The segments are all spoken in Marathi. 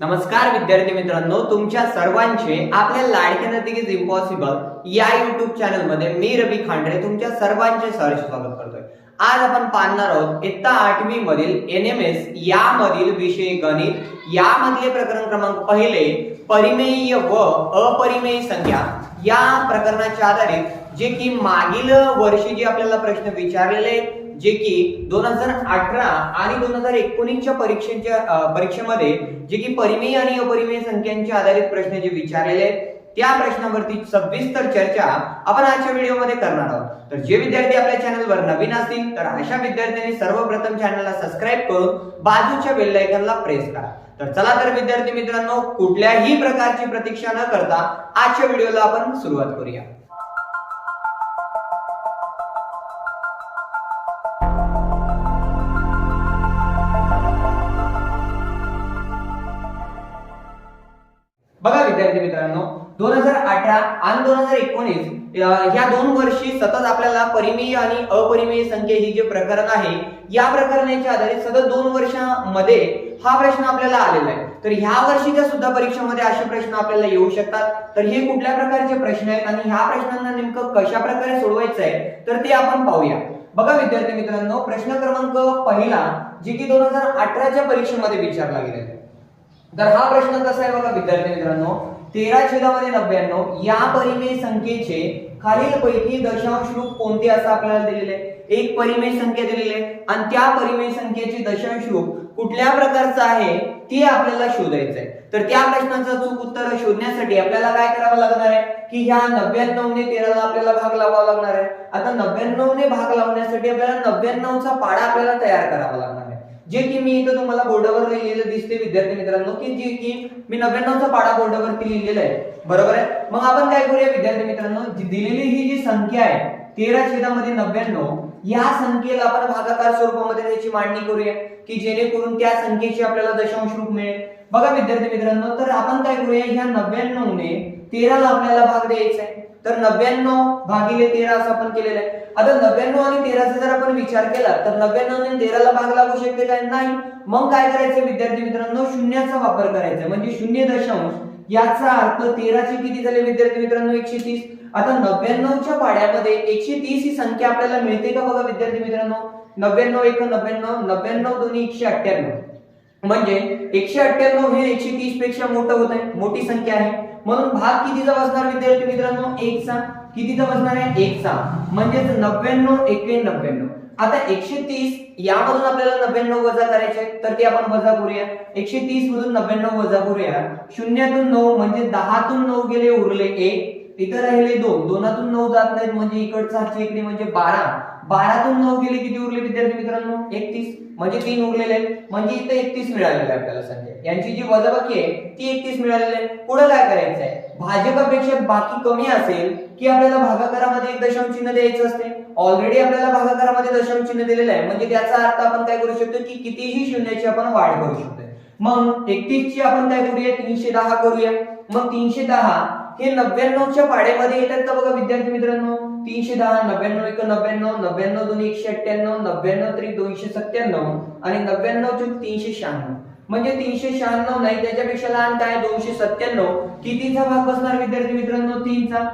नमस्कार विद्यार्थी मित्रांनो तुमच्या सर्वांचे आपल्या लाडक्या नदी इज इम्पॉसिबल या युट्यूब चॅनलमध्ये मी रवी खांडरे तुमच्या सर्वांचे सहर्ष स्वागत करतोय. आज आपण पाहणार आहोत इत्ता आठवी मधील एन एम एस यामधील विषय गणित यामधले प्रकरण क्रमांक पहिले परिमेय व अपरिमेय संख्या. या प्रकरणाच्या आधारित जे की मागील वर्षी जे आपल्याला प्रश्न विचारलेले आहेत, जे की दोन हजार अठरा आणि दोन हजार एकोणीसच्या परीक्षेच्या परीक्षेमध्ये जे की परिमेय आणि अपरिमेय संख्यांच्या आधारित प्रश्न जे विचारलेले आहेत त्या प्रश्नावरती सविस्तर चर्चा आपण आजच्या व्हिडिओमध्ये करणार आहोत. तर जे विद्यार्थी आपल्या चॅनलवर नवीन असतील तर अशा विद्यार्थ्यांनी सर्वप्रथम चॅनलला सबस्क्राईब करून बाजूच्या बेल प्रेस करा. तर चला तर विद्यार्थी मित्रांनो कुठल्याही प्रकारची प्रतीक्षा न करता आजच्या व्हिडिओला आपण सुरुवात करूया. विद्यार्थी मित्रांनो दोन हजार अठरा आणि दोन हजार एकोणीस ह्या दोन वर्षी सतत आपल्याला परिमेय आणि अपरिमेय संख्या ही जे प्रकरण आहे या प्रकरणाच्या आधारित सतत दोन वर्षामध्ये हा प्रश्न आपल्याला आलेला आहे. तर ह्या वर्षीच्या सुद्धा परीक्षेमध्ये असे प्रश्न आपल्याला येऊ शकतात. तर हे कुठल्या प्रकारचे प्रश्न आहेत आणि ह्या प्रश्नांना नेमकं कशा प्रकारे सोडवायचं आहे तर ते आपण पाहूया. बघा विद्यार्थी मित्रांनो प्रश्न क्रमांक पहिला जे की दोन हजार अठराच्या परीक्षेमध्ये विचारला गेलेला आहे. तर हा प्रश्न कसा आहे बघा विद्यार्थी मित्रांनो तेरा छेदामध्ये नव्याण्णव या परिमेय संख्येचे खालील पैकी दशांश रूप कोणते असं आपल्याला दिलेले एक परिमेय संख्या दिलेली आहे आणि त्या परिमेय संख्येचे दशांश रूप कुठल्या प्रकारचं आहे ते आपल्याला शोधायचं आहे. तर त्या प्रश्नाचं चूक उत्तर शोधण्यासाठी आपल्याला काय करावं लागणार आहे? की ह्या नव्याण्णव ने तेराला आपल्याला भाग लावावा लागणार आहे. आता नव्याण्णव ने भाग लावण्यासाठी आपल्याला नव्याण्णवचा पाडा आपल्याला तयार करावा लागणार आहे. जे की मी इथं तुम्हाला बोर्डावर लिहिलेलं दिसते विद्यार्थी मित्रांनो की जे की मी नव्याण्णवचा पाडा बोर्डावरती लिहिलेला आहे. बरोबर आहे? मग आपण काय करूया विद्यार्थी मित्रांनो? दिलेली ही जी संख्या आहे तेरा छेदामध्ये नव्याण्णव या संख्येला आपण भागाकार स्वरूपामध्ये त्याची मांडणी करूया की जेणेकरून त्या संख्येची आपल्याला दशांश रूप मिळेल. बघा विद्यार्थी मित्रांनो तर आपण काय करूया ह्या नव्याण्णव ने तेराला आपल्याला भाग द्यायचा आहे. तर नव्याण्णव भागिले तेरा असं आपण केलेलं आहे. आता नव्याण्णव आणि तेराचा जर आपण विचार केला तर नव्याण्णव आणि तेराला भाग लागू शकते काय? नाही. मग काय करायचं विद्यार्थी मित्रांनो? शून्याचा वापर करायचा. म्हणजे शून्य दशांश. याचा अर्थ तेराचे किती झाले विद्यार्थी मित्रांनो? एकशे तीस. आता नव्याण्णवच्या पाड्यामध्ये एकशे तीस ही संख्या आपल्याला मिळते का बघा विद्यार्थी मित्रांनो? नव्याण्णव एक नव्याण्णव नव्याण्णव दोन्ही एकशे अठ्ठ्याण्णव. म्हणजे एकशे अठ्ठ्याण्णव हे एकशे तीसपेक्षा मोठं होत आहे मोठी संख्या आहे. म्हणून भाग कितीचा बसणार विद्यार्थी मित्रांनो? एकचा कितीचा बसणार आहे? एकचा म्हणजेच नव्याण्णव एके नव्याण्णव. आता एकशे तीस यामधून आपल्याला नव्याण्णव वजा करायचे तर ते आपण वजा करूया. एकशे तीस मधून नव्याण्णव वजा करूया. शून्यातून नऊ म्हणजे दहातून नऊ गेले उरले एक. इथं राहिले दोन. दोनातून नऊ जात नाहीत म्हणजे इकडचा इकडे म्हणजे बारा. बारातून नऊ गेले किती उरले विद्यार्थी मित्रांनो? एकतीस. म्हणजे तीन उरलेले म्हणजे इथं एकतीस मिळालेले आहे आपल्याला संजय. यांची जी वजाबाकी आहे ती एकतीस मिळालेली आहे. पुढे काय करायचं आहे भाजपापेक्षा बाकी कमी असेल की आपल्याला भागाकारामध्ये एक दशांश चिन्ह द्यायचं असते? ऑलरेडी आपल्याला भागाकारामध्ये दशांश चिन्ह दिलेलं आहे. म्हणजे त्याचा अर्थ आपण काय करू शकतो की कितीही शून्याची आपण वाढ करू शकतो मग एकतीस ची आपण काय करूया? तीनशे दहा करूया. मग तीनशे दहा हे नव्याण्णवच्या पाड्यामध्ये येतात का बघा विद्यार्थी मित्रांनो? तीनशे दहा नव्याण्णव एक नव्याण्णव नव्याण्णव दोन एकशे अठ्ठ्याण्णव नव्याण्णव त्रिक दोनशे सत्त्याण्णव आणि नव्याण्णव चूक तीनशे शहाण्णव. म्हणजे तीनशे शहाण्णव नाही त्याच्यापेक्षा लहान काय? दोनशे सत्त्याण्णव. कितीचा भाग बसणार विद्यार्थी मित्रांनो? तीनचा.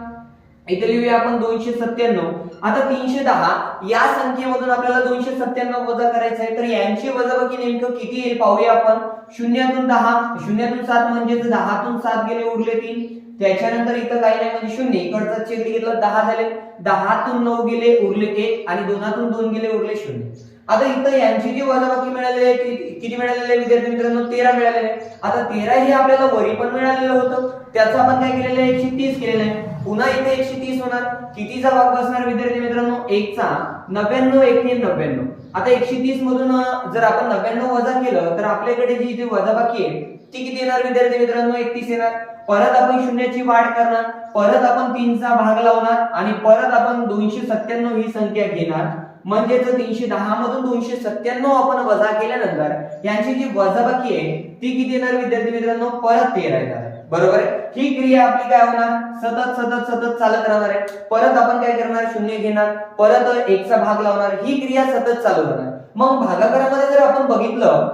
इथे लिहूया आपण दोनशे सत्त्याण्णव. आता तीनशे दहा या संख्येमधून आपल्याला दोनशे सत्त्याण्णव वजा करायचं आहे. तर यांची वजाबाकी नेमकं किती येईल? पाहूया आपण. शून्यातून दहा शून्यातून सात म्हणजेच दहातून सात गेले उरले तीन. त्याच्यानंतर इथं काही नाही म्हणजे शून्य. इकडचा छेद घेतला दहा झाले. दहातून नऊ गेले उरले एक आणि दोनातून दोन गेले उरले शून्य. आता इथं यांची जी वजाबाकी मिळालेली आहे किती मिळालेले विद्यार्थी मित्रांनो? तेरा मिळालेले आता तेरा हे आपल्याला वरी पण मिळालेलं होतं. त्याचं आपण काय केलेलं आहे? एकशे तीस केलेलं आहे. पुन्हा इथे एकशे तीस होणार. कितीचा भाग बसणार विद्यार्थी मित्रांनो? एकचा. नव्याण्णव एकने नव्याण्णव. आता एकशे तीस मधून जर आपण नव्याण्णव वजा केलं तर आपल्याकडे जी जी वजाबाकी आहे ती किती येणार विद्यार्थी मित्रांनो? एकतीस येणार. परत आपण शून्याची वाढ करणार. परत आपण तीनचा भाग लावणार आणि परत आपण दोनशे सत्त्याण्णव ही संख्या घेणार. म्हणजेच तीनशे दहा मधून दोनशे सत्त्याण्णव आपण वजा केल्यानंतर यांची जी वजाबाकी आहे ती किती येणार विद्यार्थी मित्रांनो? परत तेरा येणार बरोबर आहे? ही क्रिया आपली काय होणार? सतत सतत सतत चालत राहणार आहे. परत आपण काय करणार? शून्य घेणार. परत एकचा भाग लावणार. ही क्रिया सतत चालू राहणार. मग भागाकारामध्ये जर आपण बघितलं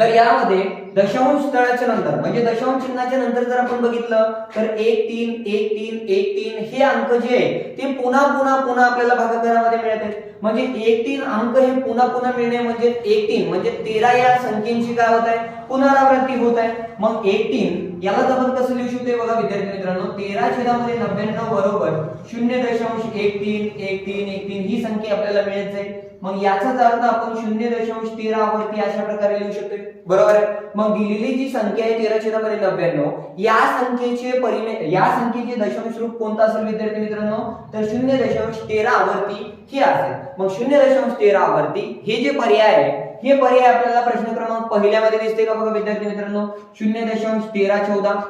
तर यामध्ये दशांश स्थळाच्या नंतर म्हणजे दशांश चिन्हाच्या नंतर जर आपण बघितलं तर एक तीन एक तीन एक तीन हे अंक जे आहे ते पुन्हा पुन्हा पुन्हा आपल्याला भागाकारामध्ये मिळत आहेत म्हणजे एक तीन अंक हे पुन्हा पुन्हा मिळणे म्हणजे एक तीन म्हणजे तेरा या संख्येची काय होत आहे? पुनरावृत्ती होत आहे. मग एक तीन यालाच आपण कसं लिहू शकतो बघा विद्यार्थी मित्रांनो? तेरा छेदामध्ये नव्याण्णव बरोबर शून्य दशांश एक तीन एक तीन एक तीन ही संख्या आपल्याला मिळत. जाईल मग याचाच अर्थ आपण शून्य दशांश तेरा वरती अशा प्रकारे लिहू शकतो बरोबर आहे? मग दिलेली जी संख्या आहे तेरा छेदामध्ये नव्याण्णव या संख्येचे परिमे या संख्येचे दशांश रूप कोणता असेल विद्यार्थी मित्रांनो? तर शून्य दशांश तेरा आवर्ती हे असेल. मग शून्य दशांश तेरा आवर्ती हे जे पर्याय आहे हे पर्याय आपल्याला प्रश्न क्रमांक पहिल्यामध्ये दिसते का बघा विद्यार्थी मित्रांनो? शून्य दशांश तेरा चौदा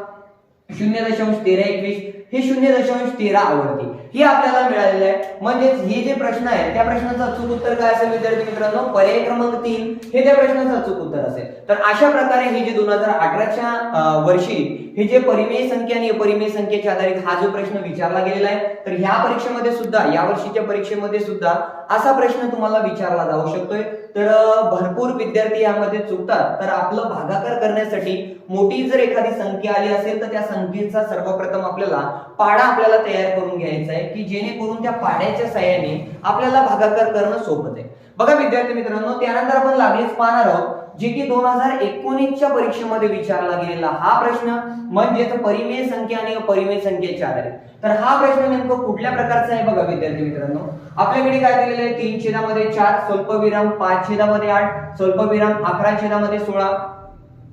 शून्य दशांश तेरा एकवीस हे शून्य दशांश तेरा आवर्ती हे आपल्याला मिळालेलं आहे. म्हणजेच हे जे प्रश्न आहे त्या प्रश्नाचं अचूक उत्तर काय असेल विद्यार्थी मित्रांनो? पर्याय क्रमांक तीन हे त्या प्रश्नाचं अचूक उत्तर असेल. तर अशा प्रकारे हे जे दोन हजार अठराच्या वर्षी हे जे परिमेय संख्या आणि अपरिमेय संख्येच्या आधारित हा जो प्रश्न विचारला गेलेला आहे तर ह्या परीक्षेमध्ये सुद्धा या वर्षीच्या परीक्षेमध्ये सुद्धा असा प्रश्न तुम्हाला विचारला जाऊ शकतोय. तर भरपूर विद्यार्थी यामध्ये चुकतात. तर आपलं भागाकार करण्यासाठी मोठी जर एखादी संख्या आली असेल तर त्या संख्येचा सर्वप्रथम आपल्याला पाडा आपल्याला तयार करून घ्यायचा आहे की जेणेकरून त्या पाड्याच्या साह्याने आपल्याला भागाकार करणं सोपं आहे. बघा विद्यार्थी मित्रांनो त्यानंतर आपण लागलीच पाहणार आहोत जे की दोन हजार एकोणीसच्या परीक्षेमध्ये विचारला गेलेला हा प्रश्न म्हणजेच परिमेय संख्या आणि अपरिमेय संख्येच्या आधारे. तर हा प्रश्न नेमकं कुठल्या प्रकारचा आहे बघा विद्यार्थी मित्रांनो? आपल्याकडे काय दिलेलं आहे? तीन छेदामध्ये चार स्वल्पविराम पाच छेदामध्ये आठ स्वल्पविराम अकरा छेदामध्ये सोळा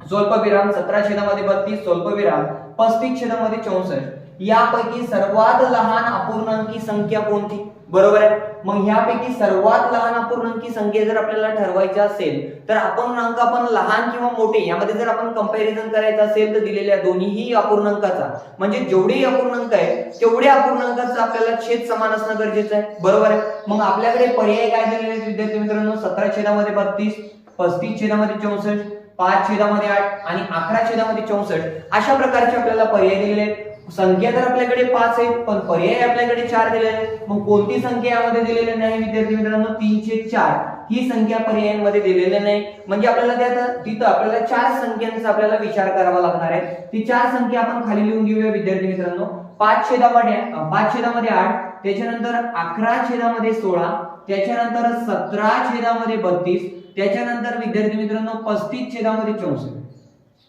स्वल्पविराम सतरा छेदामध्ये बत्तीस स्वल्पविराम पस्तीस छेदामध्ये चौसष्ट. यापैकी सर्वात लहान अपूर्णांकी संख्या कोणती? बरोबर आहे? मग ह्यापैकी सर्वात लहान अपूर्णांकी संख्या जर आपल्याला ठरवायची असेल तर अपूर्णांक आपण लहान किंवा मोठे यामध्ये जर आपण कंपॅरिझन करायचं असेल तर दिलेल्या दोन्हीही अपूर्णांकाचा. म्हणजे जेवढे अपूर्णांक आहे तेवढ्या अपूर्णांकाचा आपल्याला छेद समान असणं गरजेचं आहे. बरोबर आहे? मग आपल्याकडे पर्याय काय दिलेले आहेत विद्यार्थी मित्रांनो? सतरा छेदामध्ये बत्तीस पस्तीस छेदामध्ये चौसष्ट पाच छेदामध्ये आठ आणि अकरा छेदामध्ये चौसष्ट. अशा प्रकारचे आपल्याला पर्याय दिलेले आहेत. संख्या तर आपल्याकडे पाच आहेत पण पर्याय आपल्याकडे चार दिलेले आहेत. मग कोणती संख्या यामध्ये दिलेली नाही विद्यार्थी मित्रांनो? तीनशे चार. ही संख्या पर्यायांमध्ये दिलेली नाही. म्हणजे आपल्याला त्यात तिथं आपल्याला चार संख्यांचा आपल्याला विचार करावा लागणार आहे. ती चार संख्या आपण खाली लिहून घेऊया विद्यार्थी मित्रांनो. पाच छेदामध्ये पाच छेदामध्ये आठ त्याच्यानंतर अकरा छेदामध्ये सोळा त्याच्यानंतर सतरा छेदामध्ये बत्तीस त्याच्यानंतर विद्यार्थी मित्रांनो पस्तीस छेदामध्ये चौसष्ट.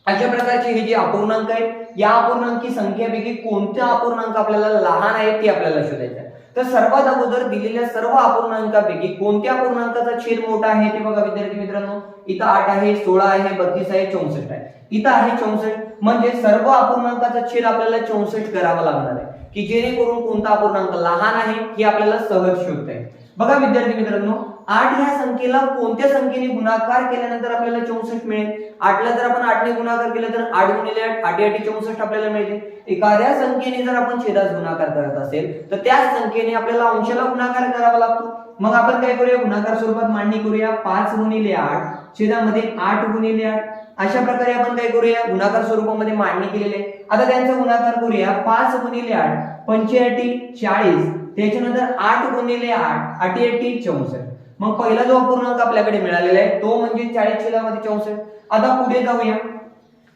अशा प्रकारचे हे जे अपूर्णांक आहेत या अपूर्णांकी संख्येपैकी कोणत्या अपूर्णांक आपल्याला लहान आहेत ते आपल्याला शोधायचं आहे तर सर्वात अगोदर दिलेल्या सर्व अपूर्णांकापैकी कोणत्या अपूर्णांकाचा छेद मोठा आहे ते बघा विद्यार्थी मित्रांनो. इथं आठ आहे सोळा आहे बत्तीस आहे चौसष्ट आहे. इथं आहे चौसष्ट म्हणजे सर्व अपूर्णांकाचा छेद आपल्याला चौसष्ट करावा लागणार आहे. की जेणेकरून कोणता अपूर्णांक लहान आहे हे आपल्याला सहज शोधता येईल. बघा विद्यार्थी मित्रांनो आठ ह्या संख्येला कोणत्या संख्येने गुणाकार केल्यानंतर आपल्याला चौसष्ट मिळेल? आठला जर आपण आठने गुणाकार केला तर आठ गुणिले आठ आठ चौसष्ट आपल्याला मिळते एखाद्या संख्येने जर आपण छेदास गुणाकार करत असेल तर त्याच संख्येने आपल्याला अंशाला गुणाकार करावा लागतो. मग आपण काय करूया? गुणाकार स्वरूपात मांडणी करूया. पाच गुणिले आठ छेदामध्ये आठ गुणिले आठ. अशा प्रकारे आपण काय करूया? गुणाकार स्वरूपामध्ये मांडणी केलेली आहे. आता त्यांचा गुणाकार करूया. पाच गुणिले आठ पंच्याऐंशी चाळीस. त्याच्यानंतर आठ गुणिले आठ आठी आठी चौसष्ट. मग पहिला जो अपूर्णांक आपल्याकडे मिळालेला आहे तो म्हणजे चाळीस छेदामध्ये चौसष्ट. आता पुढे जाऊया.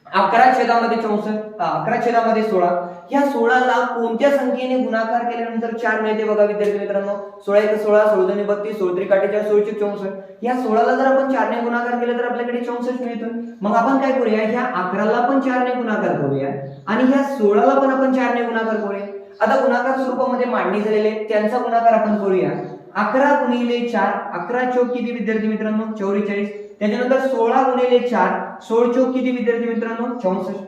अकरा छेदामध्ये चौसष्ट अकरा छेदामध्ये सोळा. या सोळाला कोणत्या संख्येने गुणाकार केल्यानंतर चार मिळते बघा विद्यार्थी मित्रांनो? सोळा एक सोळा सोळा बत्तीस सोळत्री त्रिक सोळशे चौसष्ट. या सोळाला जर आपण चारने गुणाकार केला तर आपल्याकडे चौसष्ट मिळतो. मग आपण काय करूया? ह्या अकराला पण चारने गुणाकार करूया. आणि ह्या सोळाला पण आपण चारने गुणाकार करूया. आता गुणाकार स्वरूपामध्ये मांडणी झालेले त्यांचा गुणाकार आपण करूया. अकरा गुणिले चार अकरा चौक किती विद्यार्थी मित्रांनो? चौवेचाळीस. त्याच्यानंतर सोळा गुणिले चार सोळ चौक किती विद्यार्थी मित्रांनो? चौसष्ट.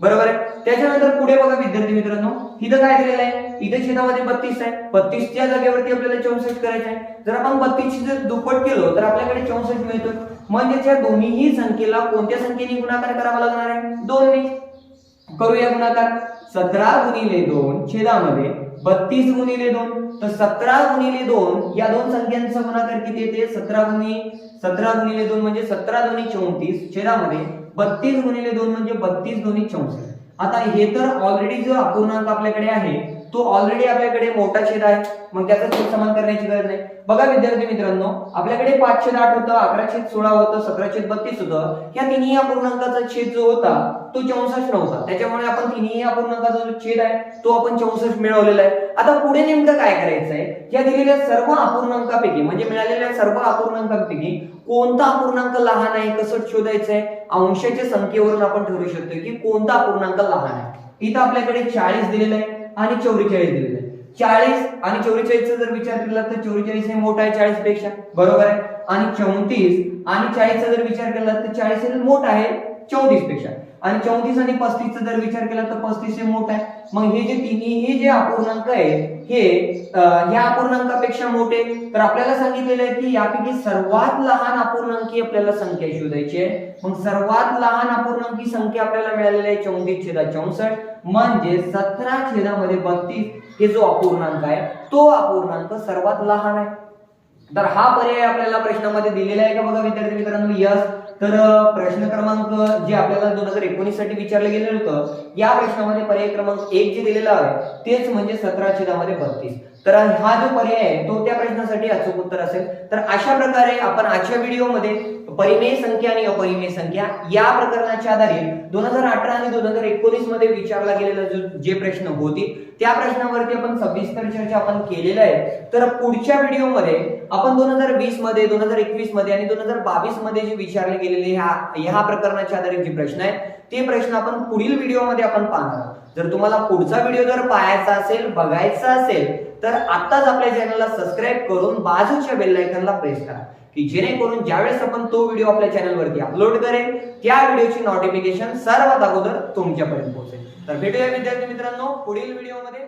बरोबर आहे? त्याच्यानंतर पुढे बघा विद्यार्थी मित्रांनो. इथं काय दिलेलं आहे? इथं छेदामध्ये बत्तीस आहे. बत्तीसच्या जागेवरती आपल्याला चौसष्ट करायचं आहे. जर आपण बत्तीसची जर दुप्पट केलो तर आपल्याकडे चौसष्ट मिळतो. म्हणजे त्या दोन्हीही संख्येला कोणत्या संख्येने गुणाकार करावा लागणार आहे? दोनने करूया गुणाकार. सतरा गुणिले दोन छेदामध्ये बत्तीस गुणिले दोन. तर सतरा गुणिले दोन या दोन संख्यांचा गुणाकार किती येते? सतरा गुणी सतरा गुणिले दोन म्हणजे सतरा दोन्ही चौतीस छेदामध्ये बत्तीस गुणिले दोन म्हणजे बत्तीस दोन्ही चौसष्ट. आता हे तर ऑलरेडी जो अपूर्णांक आपल्याकडे आहे तो ऑलरेडी आपल्याकडे मोठा छेद आहे. मग त्याचा छेद समान करण्याची गरज नाही. बघा विद्यार्थी मित्रांनो आपल्याकडे पाच छेद आठ होतं अकरा छेद सोळा होतं सतरा छेद बत्तीस होतं. ह्या तिन्ही अपूर्णांकाचा छेद जो होता तो चौसष्ट नव्हता. त्याच्यामुळे आपण तिन्ही अपूर्णांकाचा जो छेद आहे तो आपण चौसष्ट मिळवलेला आहे. आता पुढे नेमकं काय करायचं आहे या दिलेल्या सर्व अपूर्णांकापैकी म्हणजे मिळालेल्या सर्व अपूर्णांकापैकी कोणता अपूर्णांक लहान आहे कसं शोधायचं आहे अंशाच्या संख्येवरून आपण ठरवू शकतो की कोणता अपूर्णांक लहान आहे. इथं आपल्याकडे चाळीस दिलेलं आहे. आणि चौवेचाळीस दिलेलं आहे चाळीस आणि चौवेचाळीसचा जर विचार केला तर चौवेचाळीस हे मोठा आहे चाळीसपेक्षा बरोबर आहे? आणि चौतीस आणि चाळीसचा जर विचार केला तर चाळीस हे मोठा आहे चौतीसपेक्षा आणि चौतीस आणि पस्तीसचा जर विचार केला तर पस्तीस हे मोठं आहे. मग हे जे तिन्ही जे अपूर्णांक आहे हे ह्या अपूर्णांकापेक्षा मोठे. तर आपल्याला सांगितलेलं आहे की यापैकी सर्वात लहान अपूर्णांकी आपल्याला संख्या शोधायची आहे. मग सर्वात लहान अपूर्णांकी संख्या आपल्याला मिळालेली आहे चौतीस छेदा चौसष्ट. म्हणजे सतरा छेदामध्ये बत्तीस हे जो अपूर्णांक आहे तो अपूर्णांक सर्वात लहान आहे. तर हा पर्याय आपल्याला प्रश्नामध्ये दिलेला आहे का बघा विद्यार्थी मित्रांनो? यस तर प्रश्न क्रमांक जे आपल्याला दोन हजार एकोणीससाठी विचारलं गेलेलं होतं या प्रश्नामध्ये पर्याय क्रमांक एक जे दिलेला आहे तेच म्हणजे सतरा छेदामध्ये बत्तीस. तर हा जो पर्याय आहे तो त्या प्रश्नासाठी अचूक उत्तर असेल. तर अशा प्रकारे आपण आजच्या व्हिडिओमध्ये परिमेय संख्या आणि अपरिमेय संख्या या प्रकरणाच्या आधारे दोन हजार अठरा आणि दोन हजार एकोणीसमध्ये विचारला गेलेला जो जे प्रश्न होते त्या प्रश्नावरती आपण सविस्तर चर्चा आपण केलेला आहे. तर पुढच्या व्हिडिओमध्ये आपण दोन हजार वीसमध्ये दोन हजार एकवीसमध्ये आणि दोन हजार बावीसमध्ये जे विचारले गेलेले ह्या ह्या प्रकरणाच्या आधारे जे प्रश्न आहेत ते प्रश्न आपण पुढील व्हिडिओमध्ये आपण पाहणार आहोत. जर तुम्हाला पुढचा व्हिडिओ जर पाहायचा असेल बघायचा असेल तर आताच आपल्या चॅनलला सबस्क्राईब करून बाजूच्या बेल आयकनला प्रेस करा. की जेणेकरून ज्यावेळेस आपण तो व्हिडिओ आपल्या चॅनलवरती अपलोड करेल त्या व्हिडिओची नोटिफिकेशन सर्वात अगोदर तुमच्यापर्यंत पोहोचेल. तर भेटूया विद्यार्थी मित्रांनो पुढील व्हिडिओमध्ये